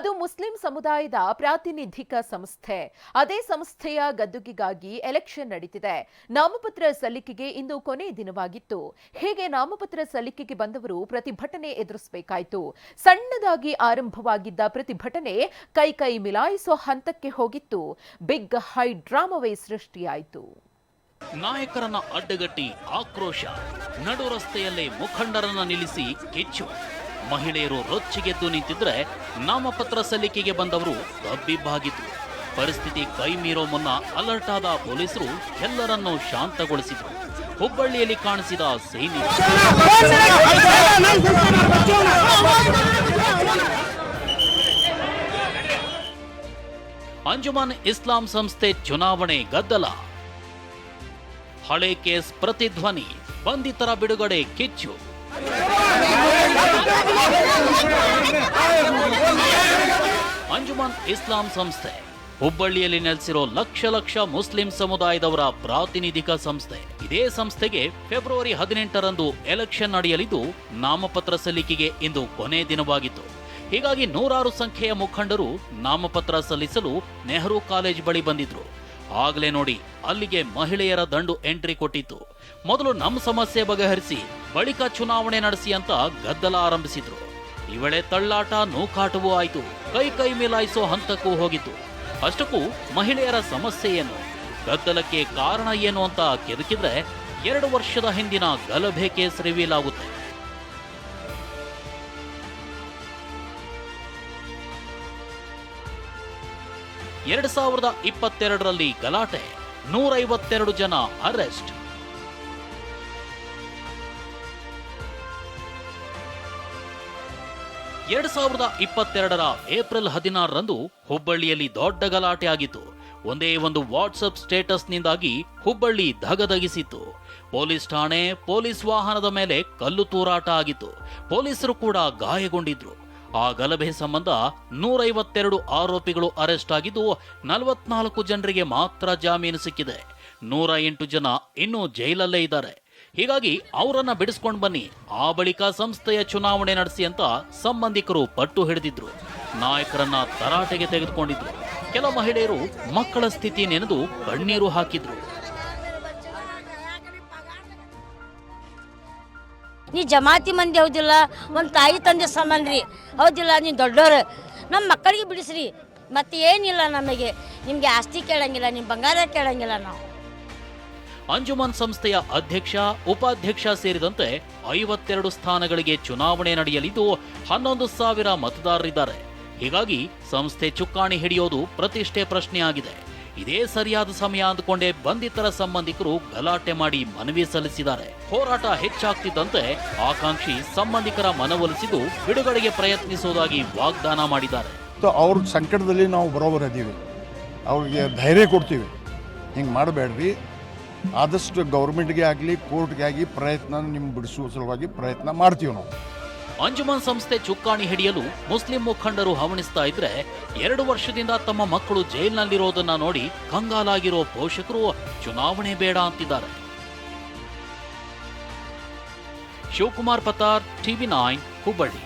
ಅದು ಮುಸ್ಲಿಂ ಸಮುದಾಯದ ಪ್ರಾತಿನಿಧಿಕ ಸಂಸ್ಥೆ. ಅದೇ ಸಂಸ್ಥೆಯ ಗದ್ದುಗಿಗಾಗಿ ಎಲೆಕ್ಷನ್ ನಡೀತಿದೆ. ನಾಮಪತ್ರ ಸಲ್ಲಿಕೆಗೆ ಇಂದು ಕೊನೆ ದಿನವಾಗಿತ್ತು. ಹೀಗೆ ನಾಮಪತ್ರ ಸಲ್ಲಿಕೆಗೆ ಬಂದವರು ಪ್ರತಿಭಟನೆ ಎದುರಿಸಬೇಕಾಯಿತು. ಸಣ್ಣದಾಗಿ ಆರಂಭವಾಗಿದ್ದ ಪ್ರತಿಭಟನೆ ಕೈ ಕೈ ಮಿಲಾಯಿಸೋ ಹಂತಕ್ಕೆ ಹೋಗಿತ್ತು. ಬಿಗ್ ಹೈ ಡ್ರಾಮವೇ ಸೃಷ್ಟಿಯಾಯಿತು. ನಾಯಕರನ್ನ ಅಡ್ಡಗಟ್ಟಿ ಆಕ್ರೋಶ. ನಡು ರಸ್ತೆಯಲ್ಲೇ ಮುಖಂಡರನ್ನ ನಿಲ್ಲಿಸಿ ಕಿಚ್ಚು ಮಹಿಳೆಯರು ರೊಚ್ಚಿಗೆದ್ದು ನಿಂತಿದ್ರೆ ನಾಮಪತ್ರ ಸಲ್ಲಿಕೆಗೆ ಬಂದವರು ಕಬ್ಬಿಬ್ಬಾಗಿದ್ರು ಪರಿಸ್ಥಿತಿ ಕೈ ಮೀರೋ ಮುನ್ನ ಅಲರ್ಟ್ ಆದ ಪೊಲೀಸರು ಎಲ್ಲರನ್ನೂ ಶಾಂತಗೊಳಿಸಿದರು. ಹುಬ್ಬಳ್ಳಿಯಲ್ಲಿ ಕಾಣಿಸಿದ ಸೈನಿಕ. ಅಂಜುಮನ್ ಇಸ್ಲಾಂ ಸಂಸ್ಥೆ ಚುನಾವಣೆ ಗದ್ದಲ. ಹಳೆ ಕೇಸ್ ಪ್ರತಿಧ್ವನಿ, ಬಂಧಿತರ ಬಿಡುಗಡೆ ಕಿಚ್ಚು. ಅಂಜುಮನ್ ಇಸ್ಲಾಂ ಸಂಸ್ಥೆ, ಹುಬ್ಬಳ್ಳಿಯಲ್ಲಿ ನೆಲೆಸಿರೋ ಲಕ್ಷ ಲಕ್ಷ ಮುಸ್ಲಿಂ ಸಮುದಾಯದವರ ಪ್ರಾತಿನಿಧಿಕ ಸಂಸ್ಥೆ. ಇದೇ ಸಂಸ್ಥೆಗೆ ಫೆಬ್ರವರಿ ಹದಿನೆಂಟರಂದು ಎಲೆಕ್ಷನ್ ನಡೆಯಲಿದ್ದು, ನಾಮಪತ್ರ ಸಲ್ಲಿಕೆಗೆ ಇಂದು ಕೊನೆ ದಿನವಾಗಿತ್ತು. ಹೀಗಾಗಿ ನೂರಾರು ಸಂಖ್ಯೆಯ ಮುಖಂಡರು ನಾಮಪತ್ರ ಸಲ್ಲಿಸಲು ನೆಹರು ಕಾಲೇಜ್ ಬಳಿ ಬಂದಿದ್ರು. ಆಗ್ಲೇ ನೋಡಿ, ಅಲ್ಲಿಗೆ ಮಹಿಳೆಯರ ದಂಡು ಎಂಟ್ರಿ ಕೊಟ್ಟಿತ್ತು. ಮೊದಲು ನಮ್ಮ ಸಮಸ್ಯೆ ಬಗೆಹರಿಸಿ, ಬಳಿಕ ಚುನಾವಣೆ ನಡೆಸಿ ಅಂತ ಗದ್ದಲ ಆರಂಭಿಸಿದ್ರು. ಈ ವೇಳೆ ತಳ್ಳಾಟ, ನೂಕಾಟವೂ ಆಯಿತು. ಕೈ ಕೈ ಮೇಲಾಯಿಸೋ ಹಂತಕ್ಕೂ ಹೋಗಿತ್ತು. ಅಷ್ಟಕ್ಕೂ ಮಹಿಳೆಯರ ಸಮಸ್ಯೆ ಏನು? ಗದ್ದಲಕ್ಕೆ ಕಾರಣ ಏನು ಅಂತ ಕೆದಕಿದ್ರೆ ಎರಡು ವರ್ಷದ ಹಿಂದಿನ ಗಲಭೆ ಕೇಸ್ ರಿವೀಲ್ ಆಗುತ್ತೆ ಎರಡ್ ಸಾವಿರದ ಇಪ್ಪತ್ತೆರಡರಲ್ಲಿ ಗಲಾಟೆ. ನೂರೈವತ್ತೆರಡು ಜನ ಅರೆಸ್ಟ್. ಎರಡ್ ಸಾವಿರದ ಇಪ್ಪತ್ತೆರಡರ ಏಪ್ರಿಲ್ ಹದಿನಾರರಂದು ಹುಬ್ಬಳ್ಳಿಯಲ್ಲಿ ದೊಡ್ಡ ಗಲಾಟೆ ಆಗಿತ್ತು. ಒಂದೇ ಒಂದು ವಾಟ್ಸಪ್ ಸ್ಟೇಟಸ್ನಿಂದಾಗಿ ಹುಬ್ಬಳ್ಳಿ ಧಗಧಗಿಸಿತ್ತು. ಪೊಲೀಸ್ ಠಾಣೆ, ಪೊಲೀಸ್ ವಾಹನದ ಮೇಲೆ ಕಲ್ಲು ತೂರಾಟ ಆಗಿತ್ತು. ಪೊಲೀಸರು ಕೂಡ ಗಾಯಗೊಂಡಿದ್ರು. ಆ ಗಲಭೆ ಸಂಬಂಧ ನೂರೈವತ್ತೆರಡು ಆರೋಪಿಗಳು ಅರೆಸ್ಟ್ ಆಗಿದ್ದು, ನಲವತ್ನಾಲ್ಕು ಜನರಿಗೆ ಮಾತ್ರ ಜಾಮೀನು ಸಿಕ್ಕಿದೆ. ನೂರ ಎಂಟು ಜನ ಇನ್ನೂ ಜೈಲಲ್ಲೇ ಇದ್ದಾರೆ. ಹೀಗಾಗಿ ಅವರನ್ನ ಬಿಡಿಸ್ಕೊಂಡು ಬನ್ನಿ. ಆ ಬಳಿಕ ಸಂಸ್ಥೆಯ ಚುನಾವಣೆ ನಡೆಸಿ ಅಂತ ಸಂಬಂಧಿಕರು ಪಟ್ಟು ಹಿಡಿದಿದ್ರು. ನಾಯಕರನ್ನ ತರಾಟೆಗೆ ತೆಗೆದುಕೊಂಡಿದ್ರು. ಕೆಲ ಮಹಿಳೆಯರು ಮಕ್ಕಳ ಸ್ಥಿತಿ ನೆನೆದು ಕಣ್ಣೀರು ಹಾಕಿದ್ರು. ನೀ ಜಮಾತಿ ಮಂದಿ ಹೌದಿಲ್ಲ, ಒಂದು ತಾಯಿ ತಂದೆ ಸಮಾನ್ರಿ ಹೌದಿಲ್ಲ ನೀ ದೊಡ್ಡೋರು. ನಮ್ಮ ಮಕ್ಕಳಿಗೆ ಬಿಡಿಸ್ರಿ. ಮತ್ತೆ ಏನಿಲ್ಲ ನಮಗೆ. ನಿಮಗೆ ಆಸ್ತಿ ಕೇಳಂಗಿಲ್ಲ ನಿಮ್ಮ ಬಂಗಾರ ಕೇಳಂಗಿಲ್ಲ ನಾವು. ಅಂಜುಮನ್ ಸಂಸ್ಥೆಯ ಅಧ್ಯಕ್ಷ, ಉಪಾಧ್ಯಕ್ಷ ಸೇರಿದಂತೆ ಐವತ್ತೆರಡು ಸ್ಥಾನಗಳಿಗೆ ಚುನಾವಣೆ ನಡೆಯಲಿದ್ದು, ಹನ್ನೊಂದು ಸಾವಿರ ಮತದಾರರಿದ್ದಾರೆ. ಹೀಗಾಗಿ ಸಂಸ್ಥೆ ಚುಕ್ಕಾಣಿ ಹಿಡಿಯೋದು ಪ್ರತಿಷ್ಠೆ ಪ್ರಶ್ನೆಯಾಗಿದೆ. ಇದೇ ಸರಿಯಾದ ಸಮಯ ಅಂದುಕೊಂಡೇ ಬಂಧಿತರ ಸಂಬಂಧಿಕರು ಗಲಾಟೆ ಮಾಡಿ ಮನವಿ ಸಲ್ಲಿಸಿದ್ದಾರೆ. ಹೋರಾಟ ಹೆಚ್ಚಾಗ್ತಿದ್ದಂತೆ ಆಕಾಂಕ್ಷಿ ಸಂಬಂಧಿಕರ ಮನವೊಲಿಸಿದ್ದು ಬಿಡುಗಡೆಗೆ ಪ್ರಯತ್ನಿಸುವುದಾಗಿ ವಾಗ್ದಾನ ಮಾಡಿದ್ದಾರೆ. ಅವ್ರ ಸಂಕಟದಲ್ಲಿ ನಾವು ಬರೋಬರ ಅದೀವಿ ಅವ್ರಿಗೆ ಧೈರ್ಯ ಕೊಡ್ತೀವಿ. ಹಿಂಗೆ ಮಾಡಬೇಡ್ರಿ. ಆದಷ್ಟು ಗೌರ್ಮೆಂಟ್ಗೆ ಆಗಲಿ, ಕೋರ್ಟ್ಗೆ ಆಗಿ ಪ್ರಯತ್ನ ನಿಮ್ಮ ಬಿಡಿಸುವ ಸಲುವಾಗಿ ಪ್ರಯತ್ನ ಮಾಡ್ತೀವಿ ನಾವು. ಅಂಜುಮನ್ ಸಂಸ್ಥೆ ಚುಕ್ಕಾಣಿ ಹಿಡಿಯಲು ಮುಸ್ಲಿಂ ಮುಖಂಡರು ಹವಣಿಸ್ತಾ ಇದ್ರೆ ಎರಡು ವರ್ಷದಿಂದ ತಮ್ಮ ಮಕ್ಕಳು ಜೈಲ್ನಲ್ಲಿರೋದನ್ನ ನೋಡಿ ಕಂಗಾಲಾಗಿರೋ ಪೋಷಕರು ಚುನಾವಣೆ ಬೇಡ ಅಂತಿದ್ದಾರೆ. Shivakumar Patar TV nine, Hubballi.